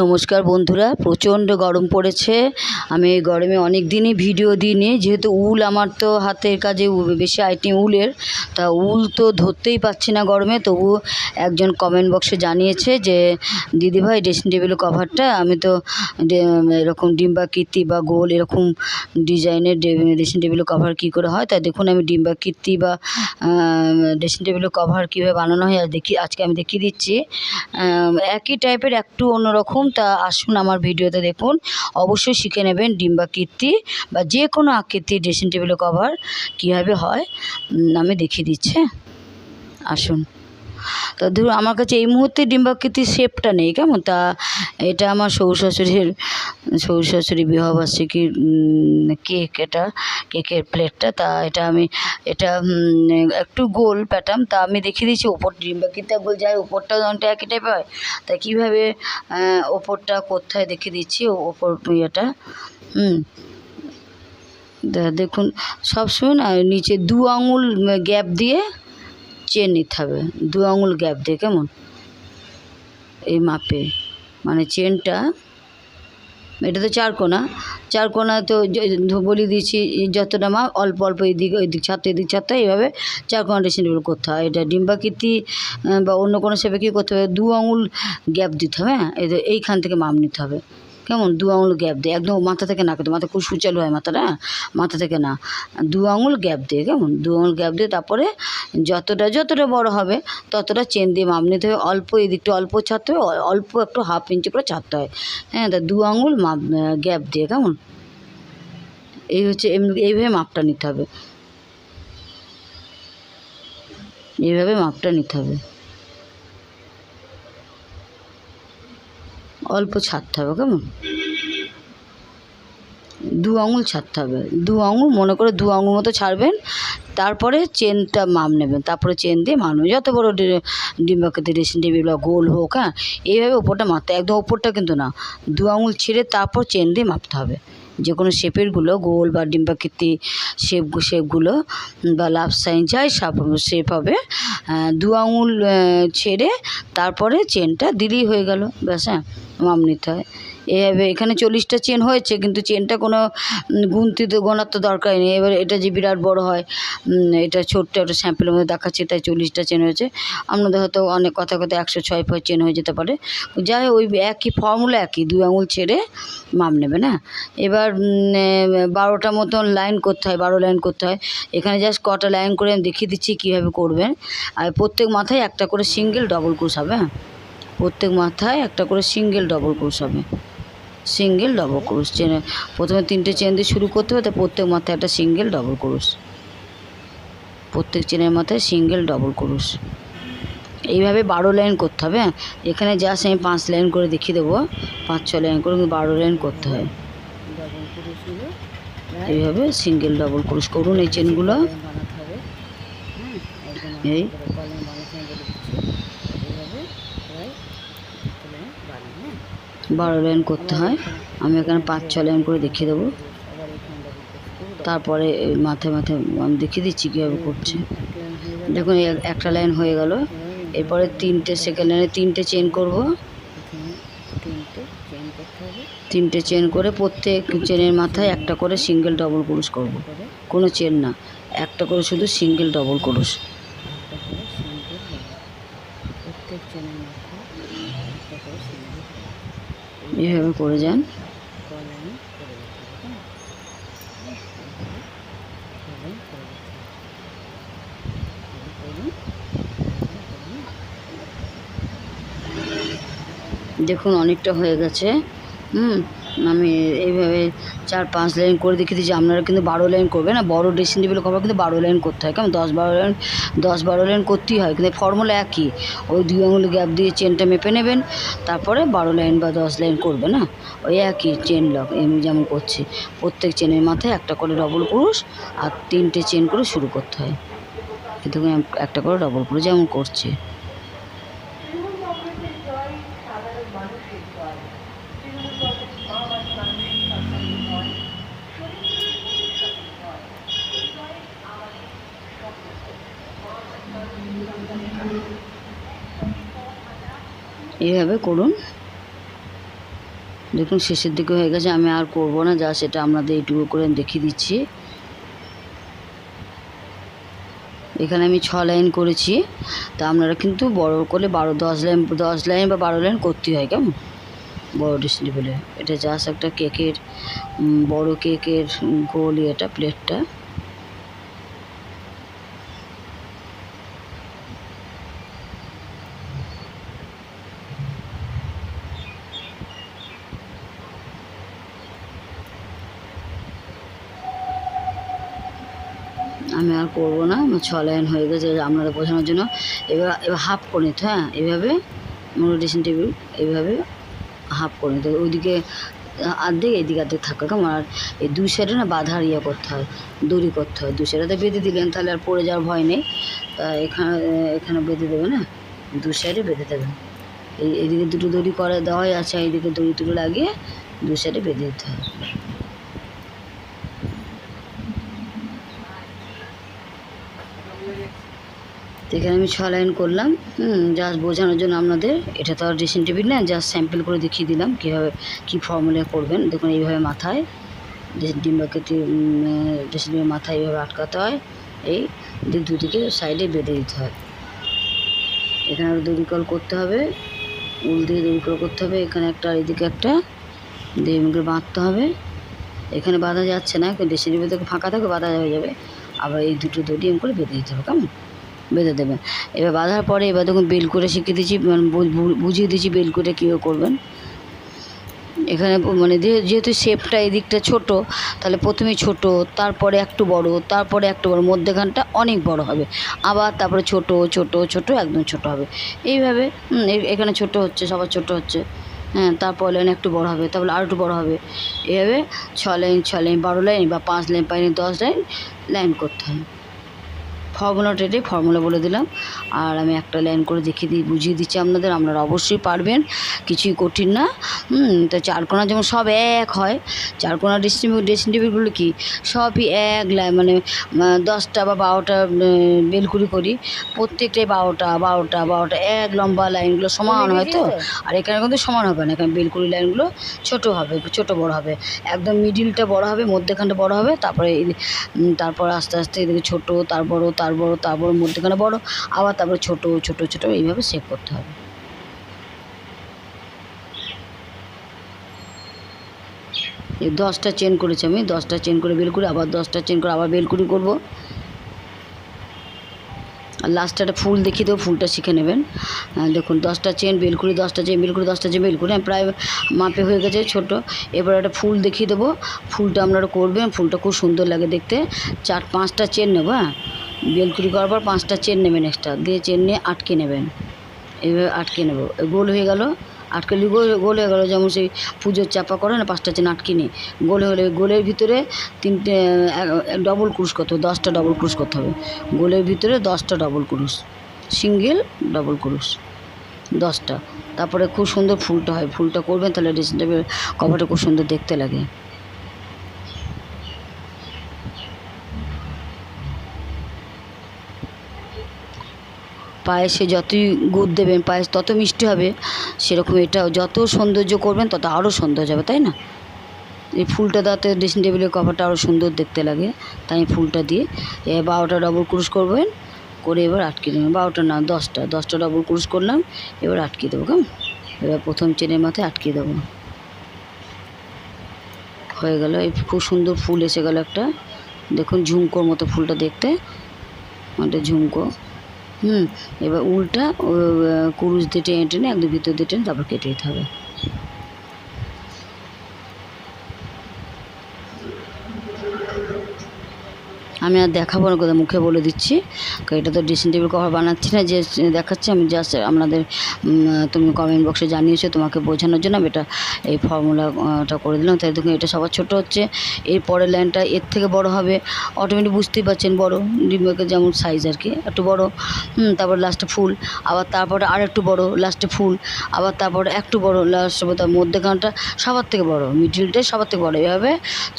নমস্কার বন্ধুরা, প্রচণ্ড গরম পড়েছে। আমি এই গরমে অনেক দিনই ভিডিও দিইনি, যেহেতু উল আমার তো হাতের কাজে বেশি আইটেম উলের। তা উল তো ধরতেই পারছি না গরমে, তবু একজন কমেন্ট বক্সে জানিয়েছে যে, দিদিভাই ড্রেসিং টেবিল কভারটা আমি তো এরকম ডিম্বাকৃতি বা গোল এরকম ডিজাইনের ড্রেসিং টেবিল কভার কী করে হয়? তা দেখুন, আমি ডিম্বাকৃতি বা ড্রেসিং টেবিল কভার কীভাবে বানানো হয় আজ দেখি, আজকে আমি দেখিয়ে দিচ্ছি। একই টাইপের একটু অন্যরকম তা আসুন আমার ভিডিওতে দেখুন। অবশ্যই শিখে নেবেন ডিম্বাকৃতি বা যে কোনো আকৃতি ড্রেসিং টেবিলের কভার কীভাবে হয় আমি দেখিয়ে দিচ্ছে? আসুন। তো ধরুন, আমার কাছে এই মুহূর্তে ডিম্বাকৃতির শেপটা নেই, কেমন? তা এটা আমার শ্বশুর শাশুড়ির শ্বশুর শাশুড়ি বিবাহবার্ষিকীর কেক এটা কেকের প্লেটটা তা এটা আমি, এটা একটু গোল প্যাটার্ন তা আমি দেখিয়ে দিচ্ছি ওপর ডিম্বাকৃতিটা গোল যায় ওপরটা অনেকটা একই টাইপের হয়। তা কীভাবে ওপরটা কোথায় দেখিয়ে দিচ্ছি ওপর ইয়েটা, হুম। দেখুন সবসময় না, নিচে দু আঙুল গ্যাপ দিয়ে চেন নিতে হবে, দু আঙুল গ্যাপ দিয়ে, কেমন? এই মাপে মানে চেনটা এটা তো চার কোনা। চার কোনা তো বলি দিয়েছি যতটা মাপ অল্প অল্প এদিক, ওইদিক ছাত্র এদিক ছাত্র এইভাবে চার কোনা ড্রেসিং টেবিল করতে হয়। এটা ডিম্বাকৃতি বা অন্য কোনো শেপে কী করতে হবে। দু আঙুল গ্যাপ দিতে হবে হ্যাঁ? এইখান থেকে মাপ নিতে হবে। কেমন? দু আঙুল গ্যাপ দিয়ে একদম মাথা থেকে না কিন্তু মাথা খুব সুচালু হয় মাথাটা হ্যাঁ? মাথা থেকে না। দু আঙুল গ্যাপ দিয়ে কেমন? দু আঙুল গ্যাপ দিয়ে তারপরে যতটা যতটা বড় হবে, ততটা চেন দিয়ে মাপ নিতে হবে। অল্প এদিকটা অল্প ছাড়তে হবে অল্প একটু হাফ ইঞ্চি করে ছাড়তে হয়। হ্যাঁ তা দু আঙুল মাপ গ্যাপ দিয়ে কেমন? এই হচ্ছে এইভাবে মাপটা নিতে হবে। এইভাবে মাপটা নিতে হবে। অল্প ছাড়তে হবে, কেমন? দু আঙুল ছাড়তে হবে। দু আঙুল, মনে করে দু আঙুল মতো ছাড়বেন, তারপরে চেনটা মাপ নেবেন। তারপরে চেন দিয়ে মানুষ যত বড়ো ডিম্বাকৃতি ড্রেসিং টেবিল বা গোল হোক হ্যাঁ এইভাবে ওপরটা মারতে একদম ওপরটা কিন্তু না। দু আঙুল ছেড়ে তারপর চেন দিয়ে মাপতে হবে। যে কোনো শেপেরগুলো গোল বা ডিম্বাকৃতি শেপ শেপগুলো বা লাভ সাইন যাই সাপ শেপ হবে। দু আঙুল ছেড়ে তারপরে চেনটা দিলেই হয়ে গেল। ব্যাস হ্যাঁ মাম নিতে হয়। এভাবে এখানে চল্লিশটা চেন হয়েছে, কিন্তু চেনটা কোনো গুনতি তো, গোনার তো দরকার নেই। এবার এটা যে বিরাট বড় হয় এটা ছোট্ট একটা স্যাম্পেলের মধ্যে দেখাচ্ছে, তাই চল্লিশটা চেন হয়েছে। আপনাদের হয়তো অনেক কথা কথা একশো ছয় ফয় চেন হয়ে যেতে পারে। যাই ওই একই ফর্মুলা একই, দুই আঙুল ছেড়ে মাপ নেবে, না? এবার বারোটা মতন লাইন করতে হয়, বারো লাইন করতে হয়। এখানে জাস্ট কটা লাইন করে আমি দেখিয়ে দিচ্ছি কীভাবে করবেন। আর প্রত্যেক মাথায় একটা করে সিঙ্গেল ডবল ক্রুশ হবে হ্যাঁ? প্রত্যেক মাথায় একটা করে সিঙ্গেল ডবল ক্রুশ হবে। সিঙ্গেল ডবল ক্রুশ চেনে প্রথমে তিনটে চেন দিয়ে শুরু করতে হবে তো প্রত্যেক মাথায় একটা সিঙ্গেল ডবল ক্রুশ প্রত্যেক চেনের মাথায় সিঙ্গেল ডবল ক্রুশ এইভাবে বারো লাইন করতে হবে হ্যাঁ? এখানে জাস্ট আমি পাঁচ লাইন করে দেখিয়ে দেবো। পাঁচ ছ লাইন করে কিন্তু বারো লাইন করতে হয়। এইভাবে সিঙ্গেল ডবল ক্রুশ করুন এই চেনগুলো এই বারো লাইন করতে হয়। আমি এখানে পাঁচ, ছ লাইন করে দেখিয়ে দেবো। তারপরে মাথায় মাথায় আমি দেখিয়ে দিচ্ছি কীভাবে করছে। দেখুন একটা লাইন হয়ে গেল। এরপরে তিনটে সেকেন্ড লাইনে তিনটে চেন করব। তিনটে চেন করে প্রত্যেক চেনের মাথায় একটা করে সিঙ্গেল ডবল ক্রুশ করব। কোনো চেন না। একটা করে শুধু সিঙ্গেল ডবল ক্রুশ এইভাবে করে যান। দেখুন অনেকটা হয়ে গেছে। হুম। আমি এইভাবে চার পাঁচ লাইন করে দেখিয়ে দিচ্ছি আপনারা কিন্তু বারো লাইন করবেন না বড়ো ড্রেসিং টেবিল কভার কিন্তু বারো লাইন করতে হয়। কেমন? দশ বারো লাইন দশ বারো লাইন করতেই হয়। কিন্তু ফর্মুলা একই। ওই দুই আঙুল গ্যাপ দিয়ে চেনটা মেপে নেবেন, তারপরে বারো লাইন বা দশ লাইন করবে না? ওই একই চেন লক এমনি যেমন করছি। প্রত্যেক চেনের মাথায় একটা করে ডবল ক্রুশ আর তিনটে চেন করে শুরু করতে হয়। কিন্তু একটা করে ডবল ক্রুশ যেমন করছে। এইভাবে করুন। দেখুন, শেষের দিকে হয়ে গেছে। আমি আর করব না, যা সেটা আপনাদের এইটুকু করে দেখিয়ে দিচ্ছি। এখানে আমি ছ লাইন করেছি। তা আপনারা কিন্তু বড় করলে বারো, দশ লাইন দশ লাইন বা বারো লাইন করতে হয়, কেমন? বড় টেবিলে এটা জাস্ট একটা কেকের বড় কেকের গোল এটা প্লেটটা। আমি আর করব না, আমার ছ লাইন হয়ে গেছে আপনারা বোঝানোর জন্য। এবার এবার হাফ করে নিতে হ্যাঁ? এভাবে ড্রেসিং টেবিল এইভাবে হাফ করে নিতে ওইদিকে অর্ধেক এইদিকে অর্ধেক থাকবে কেমন? আর এই দুই সাইডে না বাঁধার ইয়ে করতে হয়, দড়ি করতে হয়। দুই সাইডে বেঁধে দিলেন, তাহলে আর পড়ে যাওয়ার ভয় নেই। তা এখানে এখানে বেঁধে দেবে না দু সাইডে বেঁধে দেবেন। এই, এদিকে দুটো দড়ি করে দেওয়াই আছে এইদিকে দড়ি টুড়ি লাগিয়ে দু সাইডে বেঁধে দিতে হবে। তো এখানে আমি ছ লাইন করলাম জাস্ট বোঝানোর জন্য আপনাদের, এটা তো আর ড্রেসিং টেবিল না জাস্ট স্যাম্পল করে দেখিয়ে দিলাম কীভাবে কী ফর্মুলা করবেন। দেখুন, এইভাবে মাথায় ডিম্বাকৃতি ড্রেসিং টেবিল মাথায় এইভাবে আটকাতে হয়, এই দুদিকে সাইডে বেঁধে দিতে হয়। এখানে আরও দড়ি কল করতে হবে, উল দিয়ে দড়ি কল করতে হবে, এখানে একটা এদিকে একটা, দিয়ে এমনি বাঁধতে হবে। এখানে বাঁধা যাচ্ছে না ড্রেসিং টেবিল থেকে ফাঁকা থাকে, বাঁধা হয়ে যাবে। আবার এই দুটো দড়ি এম করে বেঁধে দিতে হবে, কেমন? বেঁধে দেবেন। এবার বাঁধার পরে এবার দেখুন বেল করে শিখিয়ে দিচ্ছি মানে বুঝিয়ে দিচ্ছি বেল করে কীভাবে করবেন। এখানে মানে যেহেতু শেপটা এদিকটা ছোট, তাহলে প্রথমে ছোট, তারপরে একটু বড়, তারপরে একটু বড়, মধ্যেখানটা অনেক বড় হবে। আবার তারপরে ছোট ছোট ছোট, একদম ছোট হবে। এইভাবে এখানে ছোট হচ্ছে, সবার ছোট হচ্ছে। হ্যাঁ তারপর লাইন একটু বড় হবে, তারপরে আর একটু বড় হবে। এভাবে ছ লাইন ছ লাইন, বারো লাইন বা পাঁচ লাইন পাঁচ লাইন, দশ লাইন লাইন করতে হবে ফর্মুলাটা এটাই ফর্মুলা বলে দিলাম। আর আমি একটা লাইন করে দেখিয়ে দিই বুঝিয়ে দিচ্ছি আপনাদের আপনারা অবশ্যই পারবেন কিছুই কঠিন না। তো চারকোনা যেমন সব এক হয় চারকোনা ড্রেসিং ড্রেসিং টেবিলগুলো কি? সবই এক লাইন মানে দশটা বা বারোটা বেলকুড়ি করি। প্রত্যেকটাই বারোটা বারোটা বারোটা এক লম্বা লাইনগুলো সমান হয় তো? আর এখানে কিন্তু সমান হবে না এখানে বেলকুড়ি লাইনগুলো ছোট হবে ছোট বড় হবে। একদম মিডিলটা বড় হবে মধ্যেখানটা বড় হবে তারপরে তারপর আস্তে আস্তে এদিকে ছোট তার বড় তার বড় তার বড় মধ্যেখানে বড় আবার তারপরে ছোট ছোট ছোট এইভাবে শেপ করতে হবে। দশটা চেন করেছি আমি দশটা চেন করে বেল করে আবার দশটা চেন করে আবার বেলকুড়ি করব। আর লাস্টে একটা ফুল দেখিয়ে দেবো ফুলটা শিখে নেবেন। দেখুন দশটা চেন বেল বেলকুড়ি দশটা চেন বেল বেলকুড়ি দশটা চেন বেলকুড়ি হ্যাঁ, প্রায় মাপে হয়ে গেছে ছোট। এবার একটা ফুল দেখিয়ে দেবো। ফুলটা আপনারা করবেন ফুলটা খুব সুন্দর লাগে দেখতে। চার পাঁচটা চেন নেব হ্যাঁ? বেলকুড়ি করার পর পাঁচটা চেন নেবেন এক্সট্রা দিয়ে চেন নিয়ে আটকে নেবেন। এইভাবে আটকে নেব। গোল হয়ে গেল, আটকে গোল গোল হয়ে গেলো, যেমন সেই পুজোর চাপা করে না, পাঁচটা চেন আটকে নিয়ে। গোল হলে গোলের ভিতরে তিনটে ডবল ক্রুশ করতে হবে, দশটা ডবল ক্রুশ করতে হবে। গোলের ভিতরে দশটা ডবল ক্রুশ সিঙ্গেল ডবল ক্রুশ দশটা। তারপরে খুব সুন্দর ফুলটা হয়, ফুলটা করবেন, তাহলে ড্রেসিং টেবিল কভারটা খুব সুন্দর দেখতে লাগে। পায়েসে যতই গুড় দেবেন, পায়েস তত মিষ্টি হবে। সেরকম এটাও, যত সৌন্দর্য করবেন, তত আরও সৌন্দর্য হবে তাই না? এই ফুলটা দাতে ড্রেসিং টেবিলের কভারটা আরও সুন্দর দেখতে লাগে। তাই ফুলটা দিয়ে, এ বারোটা ডবল ক্রুশ করবেন, করে এবার আটকে দেবেন। বারোটা না, দশটা দশটা ডবল ক্রুশ করলাম, এবার আটকে দেবো, কেমন? এবার প্রথম চেনের মাথায় আটকে দেবো। হয়ে গেল, এই খুব সুন্দর ফুল এসে গেল একটা। দেখুন ঝুমকোর মতো ফুলটা দেখতে। ওটা ঝুমকো। হুম, এবার উলটা কুরুশ দিয়ে টেনে টেনে একদম ভিতর দিয়ে টেনে তারপর কেটে দিতে হবে। আমি আর দেখাবো না কোথাও মুখে বলে দিচ্ছি। এটা তো ড্রেসিং টেবিল কভার বানাচ্ছি না, যে দেখাচ্ছি, আমি জাস্ট আপনাদের তুমি কমেন্ট বক্সে জানিয়েছো, তোমাকে বোঝানোর জন্য আমি এটা, এই ফর্মুলাটা করে দিলাম। তাই দেখুন, এটা সবার ছোটো হচ্ছে, এর পরের লাইনটা এর থেকে বড় হবে। অটোমেটিক বুঝতেই পারছেন, বড়, ডিম্বাকে যেমন সাইজ আর কি, একটু বড় তারপর লাস্টে ফুল, আবার তারপরে আর একটু বড় লাস্টে ফুল, আবার তারপরে একটু বড় লাস্টে তার মধ্যেখানটা সবার থেকে বড় মিডিলটাই সবার থেকে বড়। এভাবে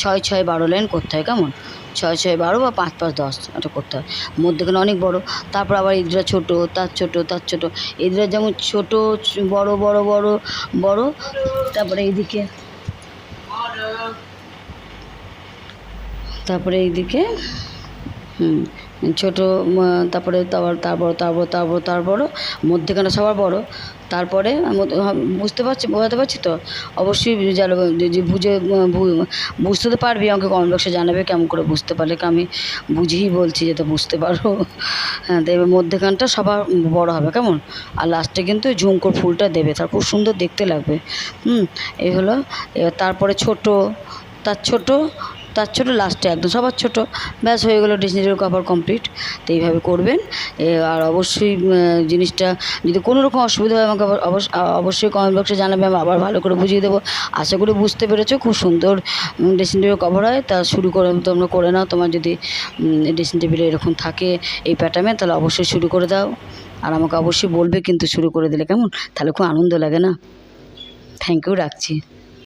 ছয় ছয়, বারো লাইন করতে হয়, কেমন? ছয় ছয় বারো বা পাঁচ পাঁচ দশ এটা করতে হয়। মধ্যেখানে অনেক বড়, তারপর আবার ইদরা ছোটো, তার ছোটো, তার ছোট। ইদরা যেমন ছোটো, বড় বড় বড় বড়, তারপরে এইদিকে। তারপরে এইদিকে হুম, ছোটো তারপরে তারপর তারপর তারপর তারপর তারপর মধ্যেখানে সবার বড়। তারপরে বুঝতে পারছি, বোঝাতে পারছি তো? অবশ্যই যে বুঝে বুঝতে তো পারবি, আমাকে কমেন্ট জানাবে কেমন করে বুঝতে পারলে আমি বুঝিয়ে বলছি যাতে বুঝতে পারো। হ্যাঁ তো এবার মধ্যেখানটা সবার বড় হবে, কেমন? আর লাস্টে কিন্তু ঝুমকোর ফুলটা দেবে, তার খুব সুন্দর দেখতে লাগবে। হুম, এই হলো, এবার তারপরে ছোট, তার ছোট তার ছোটো লাস্টে একদম সবার ছোট। ব্যাস, হয়ে গেলো ড্রেসিং টেবিল কভার কমপ্লিট তো এইভাবে করবেন। আর অবশ্যই জিনিসটা যদি কোনো রকম অসুবিধা হয়, আমাকে অবশ্যই কমেন্ট বক্সে জানাবে, আমি আবার ভালো করে বুঝিয়ে দেবো। আশা করি বুঝতে পেরেছ, খুব সুন্দর ড্রেসিং টেবিল কভার হয়। তা শুরু করে তোমরা করে নাও। তোমার যদি ড্রেসিং টেবিলে এরকম থাকে এই প্যাটার্নে তাহলে অবশ্যই শুরু করে দাও। আর আমাকে অবশ্যই বলবে, কিন্তু শুরু করে দিলে কেমন? তাহলে খুব আনন্দ লাগে না? থ্যাংক ইউ রাখছি।